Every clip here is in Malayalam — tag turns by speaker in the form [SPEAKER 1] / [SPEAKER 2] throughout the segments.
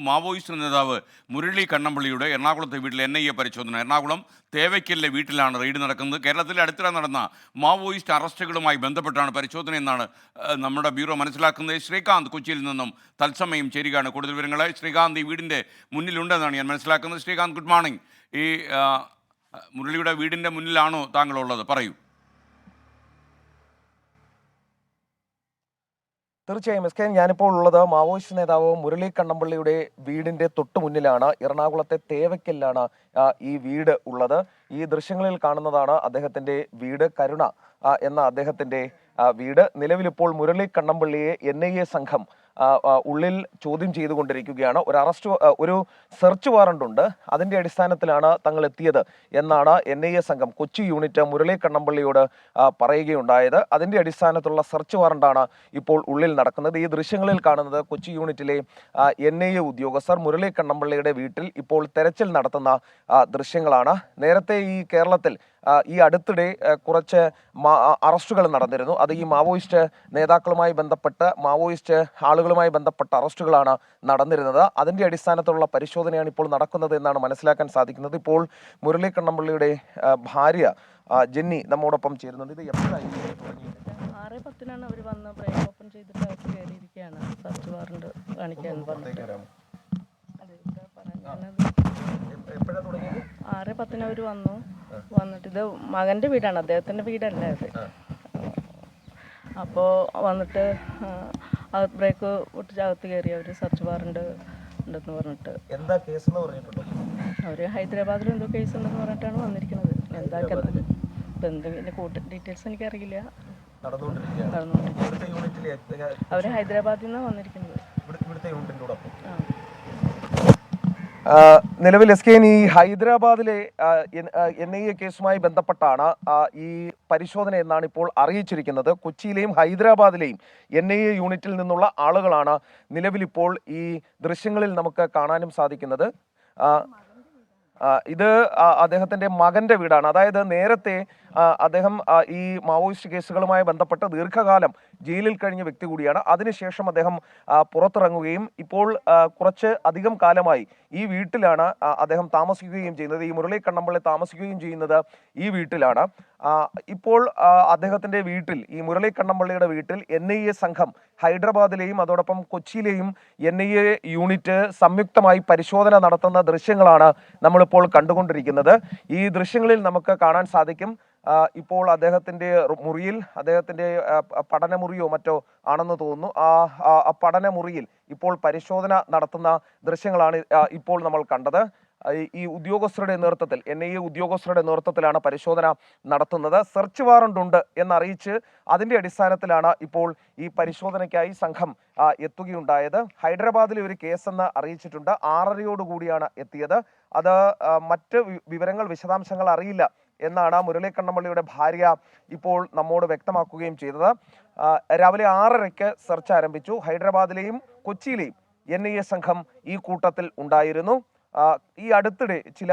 [SPEAKER 1] മാവോയിസ്റ്റ് നേതാവ് മുരളി കണ്ണമ്പള്ളിയുടെ എറണാകുളത്തെ വീട്ടിൽ എൻ ഐ എ പരിശോധന. എറണാകുളം തേവയ്ക്കലിലെ വീട്ടിലാണ് റെയ്ഡ് നടക്കുന്നത്. കേരളത്തിൽ അടുത്തിടെ നടന്ന മാവോയിസ്റ്റ് അറസ്റ്റുകളുമായി ബന്ധപ്പെട്ടാണ് പരിശോധന എന്നാണ് നമ്മുടെ ബ്യൂറോ മനസ്സിലാക്കുന്നത്. ശ്രീകാന്ത് കൊച്ചിയിൽ നിന്നും തത്സമയം ചേരുകയാണ് കൂടുതൽ വിവരങ്ങൾ ശ്രീകാന്ത് ഈ വീടിന്റെ മുന്നിലുണ്ടെന്നാണ് ഞാൻ മനസ്സിലാക്കുന്നത്. Srikanth good morning. ഈ മുരളിയുടെ വീടിന്റെ മുന്നിലാണോ താങ്കളുള്ളത്? പറയൂ.
[SPEAKER 2] തീർച്ചയായും എസ് കെ ഞാനിപ്പോൾ ഉള്ളത് മാവോയിസ്റ്റ് നേതാവ് മുരളി കണ്ണമ്പള്ളിയുടെ വീടിന്റെ തൊട്ടു മുന്നിലാണ്. എറണാകുളത്തെ തേവയ്ക്കലിലാണ് ഈ വീട് ഉള്ളത്. ഈ ദൃശ്യങ്ങളിൽ കാണുന്നതാണ് അദ്ദേഹത്തിന്റെ വീട് കരുണ എന്ന അദ്ദേഹത്തിന്റെ വീട്. നിലവിലിപ്പോൾ മുരളി കണ്ണമ്പള്ളിയെ എൻ സംഘം ഉള്ളിൽ ചോദ്യം ചെയ്തുകൊണ്ടിരിക്കുകയാണ്. ഒരു അറസ്റ്റ് ഒരു സെർച്ച് വാറണ്ട് ഉണ്ട് അതിന്റെ അടിസ്ഥാനത്തിലാണ് തങ്ങൾ എത്തിയത് എന്നാണ് എൻ ഐ എ സംഘം കൊച്ചി യൂണിറ്റ് മുരളി കണ്ണമ്പള്ളിയോട് പറയുകയുണ്ടായത്. അതിന്റെ അടിസ്ഥാനത്തിലുള്ള സെർച്ച് വാറണ്ടാണ് ഇപ്പോൾ ഉള്ളിൽ നടക്കുന്നത്. ഈ ദൃശ്യങ്ങളിൽ കാണുന്നത് കൊച്ചി യൂണിറ്റിലെ എൻ ഐ എ ഉദ്യോഗസ്ഥർ മുരളി കണ്ണമ്പള്ളിയുടെ വീട്ടിൽ ഇപ്പോൾ തെരച്ചിൽ നടത്തുന്ന ദൃശ്യങ്ങളാണ്. നേരത്തെ ഈ കേരളത്തിൽ ഈ അടുത്തിടെ കുറച്ച് അറസ്റ്റുകൾ നടന്നിരുന്നു. അത് ഈ മാവോയിസ്റ്റ് നേതാക്കളുമായി ബന്ധപ്പെട്ട് മാവോയിസ്റ്റ് ആളുകളുമായി ബന്ധപ്പെട്ട അറസ്റ്റുകളാണ് നടന്നിരുന്നത്. അതിന്റെ അടിസ്ഥാനത്തിലുള്ള പരിശോധനയാണ് ഇപ്പോൾ നടക്കുന്നത് എന്നാണ് മനസ്സിലാക്കാൻ സാധിക്കുന്നത്. ഇപ്പോൾ മുരളി കണ്ണമ്പള്ളിയുടെ ഭാര്യ ജെന്നി നമ്മോടൊപ്പം ചേരുന്നുണ്ട്. ഇത് എപ്പോഴായി
[SPEAKER 3] ആറ് പത്തിനാണ് അവർ വന്ന് ബ്രേക്ക് ഓപ്പൺ ചെയ്തിട്ട് അവർ കയറിയിരിക്കുകയാണ്. സെർച്ച് വാറണ്ട് കാണിക്കാൻ
[SPEAKER 2] എപ്പോഴാണ് തുടങ്ങിയത്?
[SPEAKER 3] ആറ് പത്തിന് അവർ വന്നു. വന്നിട്ട് ഇത് മകന്റെ വീടാണ് അദ്ദേഹത്തിന്റെ വീടല്ല ഇത് അപ്പോൾ വന്നിട്ട് ബ്രേക്ക് പൊട്ടിച്ച് അകത്ത് കയറി അവർ സെർച്ച് വാറണ്ട് ഉണ്ടെന്ന് പറഞ്ഞിട്ട്.
[SPEAKER 2] എന്താ കേസ് എന്ന് പറഞ്ഞിട്ടുണ്ടോ?
[SPEAKER 3] അവർ ഹൈദരാബാദിൽ എന്തോ കേസ് ഉണ്ടെന്ന് പറഞ്ഞിട്ടാണ് വന്നിരിക്കുന്നത്. ഇപ്പം എന്തെങ്കിലും കൂട്ട ഡീറ്റെയിൽസ് എനിക്കറിയില്ല.
[SPEAKER 2] നടന്നുകൊണ്ടിരിക്കുകയാണ്. അവർ
[SPEAKER 3] അവർ ഹൈദരാബാദിൽ നിന്നാണ് വന്നിരിക്കുന്നത്.
[SPEAKER 2] ഇവിടുത്തെ യൂണിറ്റിനോടൊപ്പം കൂടെ നിലവിൽ എസ് കെ ഈ ഹൈദരാബാദിലെ എൻ ഐ എ കേസുമായി ബന്ധപ്പെട്ടാണ് ഈ പരിശോധന എന്നാണ് ഇപ്പോൾ അറിയിച്ചിരിക്കുന്നത്. കൊച്ചിയിലെയും ഹൈദരാബാദിലെയും എൻ ഐ എ യൂണിറ്റിൽ നിന്നുള്ള ആളുകളാണ് നിലവിലിപ്പോൾ ഈ ദൃശ്യങ്ങളിൽ നമുക്ക് കാണാനും സാധിക്കുന്നത്. ഇത് അദ്ദേഹത്തിന്റെ മകന്റെ വീടാണ്. അതായത് നേരത്തെ അദ്ദേഹം ഈ മാവോയിസ്റ്റ് കേസുകളുമായി ബന്ധപ്പെട്ട് ദീർഘകാലം ജയിലിൽ കഴിഞ്ഞ വ്യക്തി കൂടിയാണ്. അതിനുശേഷം അദ്ദേഹം പുറത്തിറങ്ങുകയും ഇപ്പോൾ കുറച്ച് അധികം കാലമായി ഈ വീട്ടിലാണ് അദ്ദേഹം താമസിക്കുകയും ചെയ്യുന്നത്. ഈ മുരളി കണ്ണമ്പള്ളി താമസിക്കുകയും ചെയ്യുന്നത് ഈ വീട്ടിലാണ്. ഇപ്പോൾ അദ്ദേഹത്തിന്റെ വീട്ടിൽ ഈ മുരളി കണ്ണമ്പള്ളിയുടെ വീട്ടിൽ എൻ ഐ എ സംഘം ഹൈദരാബാദിലെയും അതോടൊപ്പം കൊച്ചിയിലെയും എൻ ഐ എ യൂണിറ്റ് സംയുക്തമായി പരിശോധന നടത്തുന്ന ദൃശ്യങ്ങളാണ് നമ്മളിപ്പോൾ കണ്ടുകൊണ്ടിരിക്കുന്നത്. ഈ ദൃശ്യങ്ങളിൽ നമുക്ക് കാണാൻ സാധിക്കും ഇപ്പോൾ അദ്ദേഹത്തിന്റെ മുറിയിൽ പ- പഠനമുറിയോ മറ്റോ ആണെന്ന് തോന്നുന്നു. ആ പഠനമുറിയിൽ ഇപ്പോൾ പരിശോധന നടത്തുന്ന ദൃശ്യങ്ങളാണ് ഇപ്പോൾ നമ്മൾ കണ്ടത്. ഈ- ഉദ്യോഗസ്ഥരുടെ നേതൃത്വത്തിൽ എൻ ഐ എ ഉദ്യോഗസ്ഥരുടെ നേതൃത്വത്തിലാണ് പരിശോധന നടത്തുന്നത്. സെർച്ച് വാറണ്ട് ഉണ്ട് എന്നറിയിച്ച് അതിന്റെ അടിസ്ഥാനത്തിലാണ് ഇപ്പോൾ ഈ പരിശോധനയ്ക്കായി സംഘം എത്തുകയുണ്ടായത്. ഹൈദരാബാദിലെ ഒരു കേസെന്ന് അറിയിച്ചിട്ടുണ്ട്. ആറരയോടുകൂടിയാണ് എത്തിയത്. അത് മറ്റ് വിവരങ്ങൾ വിശദാംശങ്ങൾ അറിയില്ല. എന്നാണ് മുരളി കണ്ണമ്പള്ളിയുടെ ഭാര്യ ഇപ്പോൾ നമ്മോട് വ്യക്തമാക്കുകയും ചെയ്തത്. രാവിലെ ആറരയ്ക്ക് സെർച്ച് ആരംഭിച്ചു. ഹൈദരാബാദിലെയും കൊച്ചിയിലെയും എൻ സംഘം ഈ കൂട്ടത്തിൽ ഉണ്ടായിരുന്നു. ഈ അടുത്തിടെ ചില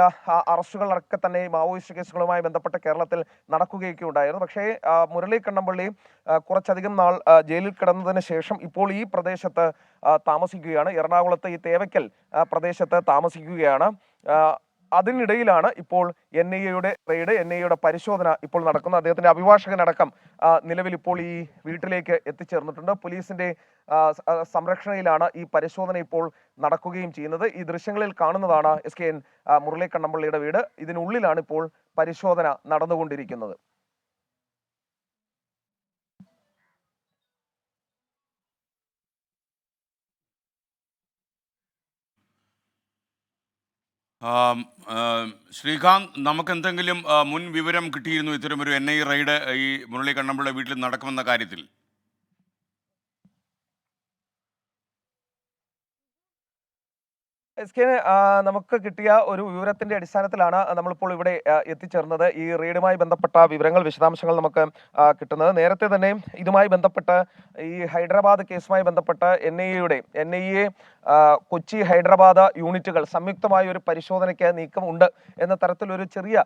[SPEAKER 2] അറസ്റ്റുകളൊക്കെ തന്നെ മാവോയിസ്റ്റ് കേസുകളുമായി ബന്ധപ്പെട്ട് കേരളത്തിൽ നടക്കുകയൊക്കെ ഉണ്ടായിരുന്നു. പക്ഷേ മുരളി കണ്ണമ്പള്ളി കുറച്ചധികം നാൾ ജയിലിൽ കിടന്നതിന് ശേഷം ഇപ്പോൾ ഈ പ്രദേശത്ത് താമസിക്കുകയാണ്. എറണാകുളത്ത് ഈ തേവയ്ക്കൽ പ്രദേശത്ത് താമസിക്കുകയാണ്. അതിനിടയിലാണ് ഇപ്പോൾ എൻ ഐ എയുടെ റെയ്ഡ് എൻ ഐ എയുടെ പരിശോധന ഇപ്പോൾ നടക്കുന്നത്. അദ്ദേഹത്തിന്റെ അഭിഭാഷകനടക്കം നിലവിൽ ഇപ്പോൾ ഈ വീട്ടിലേക്ക് എത്തിച്ചേർന്നിട്ടുണ്ട്. പോലീസിന്റെ സംരക്ഷണയിലാണ് ഈ പരിശോധന ഇപ്പോൾ നടക്കുകയും ചെയ്യുന്നത്. ഈ ദൃശ്യങ്ങളിൽ കാണുന്നതാണ് എസ് കെ എൻ മുരളി കണ്ണമ്പള്ളിയുടെ വീട്. ഇതിനുള്ളിലാണ് ഇപ്പോൾ പരിശോധന നടന്നുകൊണ്ടിരിക്കുന്നത്.
[SPEAKER 1] ശ്രീകാന്ത് നമുക്ക് എന്തെങ്കിലും ആ, മുൻ വിവരം കിട്ടിയിരുന്നു ഇത്തരമൊരു എൻ ഐ റെയ്ഡ് ഈ മുരളി കണ്ണമ്പിള്ള വീട്ടിൽ നടക്കുമെന്ന കാര്യത്തിൽ?
[SPEAKER 2] എസ് കെ നമുക്ക് കിട്ടിയ ഒരു വിവരത്തിന്റെ അടിസ്ഥാനത്തിലാണ് നമ്മളിപ്പോൾ ഇവിടെ എത്തിച്ചേർന്നത്. ഈ റെയ്ഡുമായി ബന്ധപ്പെട്ട വിവരങ്ങൾ വിശദാംശങ്ങൾ നമുക്ക് കിട്ടുന്നത്. നേരത്തെ തന്നെ ഇതുമായി ബന്ധപ്പെട്ട് ഈ ഹൈദരാബാദ് കേസുമായി ബന്ധപ്പെട്ട് എൻ ഐ എയുടെ N I A Kochi Hyderabad യൂണിറ്റുകൾ സംയുക്തമായ ഒരു പരിശോധനയ്ക്ക് നീക്കം ഉണ്ട് എന്ന തരത്തിലൊരു ചെറിയ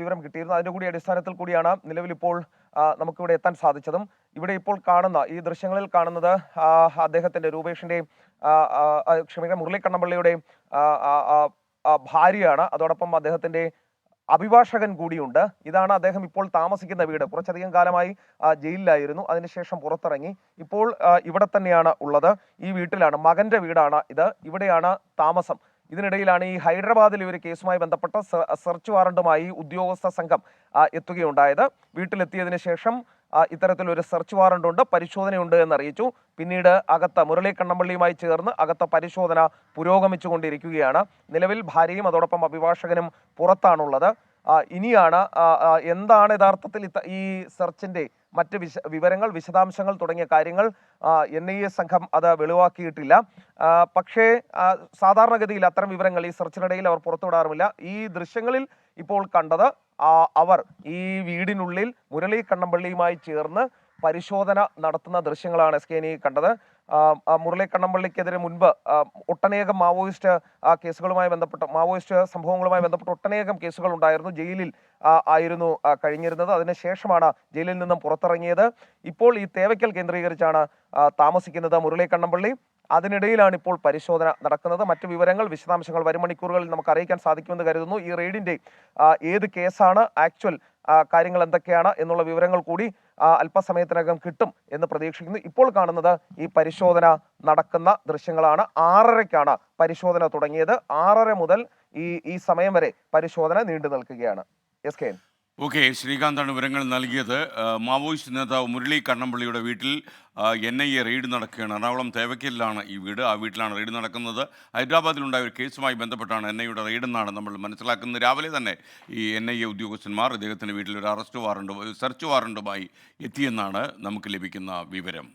[SPEAKER 2] വിവരം കിട്ടിയിരുന്നു. അതിന്റെ കൂടി അടിസ്ഥാനത്തിൽ കൂടിയാണ് നിലവിലിപ്പോൾ നമുക്കിവിടെ എത്താൻ സാധിച്ചതും. ഇവിടെ ഇപ്പോൾ കാണുന്ന ഈ ദൃശ്യങ്ങളിൽ കാണുന്നത് അദ്ദേഹത്തിന്റെ അദ്ദേഹത്തിന്റെ ക്ഷമിക്കണം മുരളി കണ്ണമ്പള്ളിയുടെയും ആ, ആ, ആ, ആ, ഭാര്യയാണ്. അതോടൊപ്പം അദ്ദേഹത്തിന്റെ അഭിഭാഷകൻ കൂടിയുണ്ട്. ഇതാണ് അദ്ദേഹം ഇപ്പോൾ താമസിക്കുന്ന വീട്. കുറച്ചധികം കാലമായി ജയിലിലായിരുന്നു. അതിനുശേഷം പുറത്തിറങ്ങി. ഇപ്പോൾ ഇവിടെ തന്നെയാണ് ഉള്ളത്. ഈ വീട്ടിലാണ് മകന്റെ വീടാണ് ഇത്. ഇവിടെയാണ് താമസം. ഇതിനിടയിലാണ് ഈ ഹൈദരാബാദിൽ ഒരു കേസുമായി ബന്ധപ്പെട്ട സെർച്ച് വാറണ്ടുമായി ഉദ്യോഗസ്ഥ സംഘം എത്തുകയുണ്ടായത്. വീട്ടിലെത്തിയതിനു ശേഷം ഇത്തരത്തിലൊരു സെർച്ച് വാറണ്ട് ഉണ്ട് പരിശോധനയുണ്ട് എന്നറിയിച്ചു. പിന്നീട് അകത്ത മുരളി കണ്ണമ്പള്ളിയുമായി ചേർന്ന് അകത്ത പരിശോധന പുരോഗമിച്ചുകൊണ്ടിരിക്കുകയാണ്. നിലവിൽ ഭാര്യയും അതോടൊപ്പം അഭിഭാഷകനും പുറത്താണുള്ളത്. ഇനിയാണ് എന്താണ് യഥാർത്ഥത്തിൽ ഈ സെർച്ചിന്റെ മറ്റ് വിശ വിവരങ്ങൾ വിശദാംശങ്ങൾ തുടങ്ങിയ കാര്യങ്ങൾ? എൻ ഐ എ സംഘം അത് വെളിവാക്കിയിട്ടില്ല. പക്ഷേ സാധാരണഗതിയിൽ അത്തരം വിവരങ്ങൾ ഈ സെർച്ചിനിടയിൽ അവർ പുറത്തുവിടാറുമില്ല. ഈ ദൃശ്യങ്ങളിൽ ഇപ്പോൾ കണ്ടത് അവർ ഈ വീടിനുള്ളിൽ മുരളി കണ്ണമ്പള്ളിയുമായി ചേർന്ന് പരിശോധന നടത്തുന്ന ദൃശ്യങ്ങളാണ് എസ് കെ ഇനി കണ്ടത് മുരളി കണ്ണമ്പള്ളിക്കെതിരെ മുൻപ് ഒട്ടനേകം മാവോയിസ്റ്റ് കേസുകളുമായി ബന്ധപ്പെട്ട മാവോയിസ്റ്റ് സംഭവങ്ങളുമായി ബന്ധപ്പെട്ട് ഒട്ടനേകം കേസുകൾ ഉണ്ടായിരുന്നു. ജയിലിൽ ആയിരുന്നു കഴിഞ്ഞിരുന്നത്. അതിനുശേഷമാണ് ജയിലിൽ നിന്നും പുറത്തിറങ്ങിയത്. ഇപ്പോൾ ഈ തേവയ്ക്കൽ കേന്ദ്രീകരിച്ചാണ് താമസിക്കുന്നത് മുരളി കണ്ണമ്പള്ളി. അതിനിടയിലാണ് ഇപ്പോൾ പരിശോധന നടക്കുന്നത്. മറ്റു വിവരങ്ങൾ വിശദാംശങ്ങൾ വരും മണിക്കൂറുകളിൽ നമുക്ക് അറിയിക്കാൻ സാധിക്കുമെന്ന് കരുതുന്നു. ഈ റെയ്ഡിന്റെ ഏത് കേസാണ് ആക്ച്വൽ കാര്യങ്ങൾ എന്തൊക്കെയാണ് എന്നുള്ള വിവരങ്ങൾ കൂടി അല്പസമയത്തിനകം കിട്ടും എന്ന് പ്രതീക്ഷിക്കുന്നു. ഇപ്പോൾ കാണുന്നത് ഈ പരിശോധന നടക്കുന്ന ദൃശ്യങ്ങളാണ്. ആറരയ്ക്കാണ് പരിശോധന തുടങ്ങിയത്. ആറര മുതൽ ഈ ഈ സമയം വരെ പരിശോധന നീണ്ടു നിൽക്കുകയാണ്. എസ് കെ
[SPEAKER 1] ഓക്കെ ശ്രീകാന്താണ് വിവരങ്ങൾ നൽകിയത്. മാവോയിസ്റ്റ് നേതാവ് മുരളി കണ്ണമ്പള്ളിയുടെ വീട്ടിൽ എൻ ഐ എ റെയ്ഡ് നടക്കുകയാണ്. എറണാകുളം തേവക്കലിലാണ് ഈ വീട്. ആ വീട്ടിലാണ് റെയ്ഡ് നടക്കുന്നത്. ഹൈദരാബാദിലുണ്ടായ ഒരു കേസുമായി ബന്ധപ്പെട്ടാണ് എൻ ഐയുടെ റെയ്ഡ് എന്നാണ് നമ്മൾ മനസ്സിലാക്കുന്നത്. രാവിലെ തന്നെ ഈ എൻ ഐ എ ഉദ്യോഗസ്ഥന്മാർ ഇദ്ദേഹത്തിന്റെ വീട്ടിൽ ഒരു അറസ്റ്റ് വാറണ്ട് സെർച്ച് വാറണ്ടുമായി എത്തിയെന്നാണ് നമുക്ക് ലഭിക്കുന്ന വിവരം.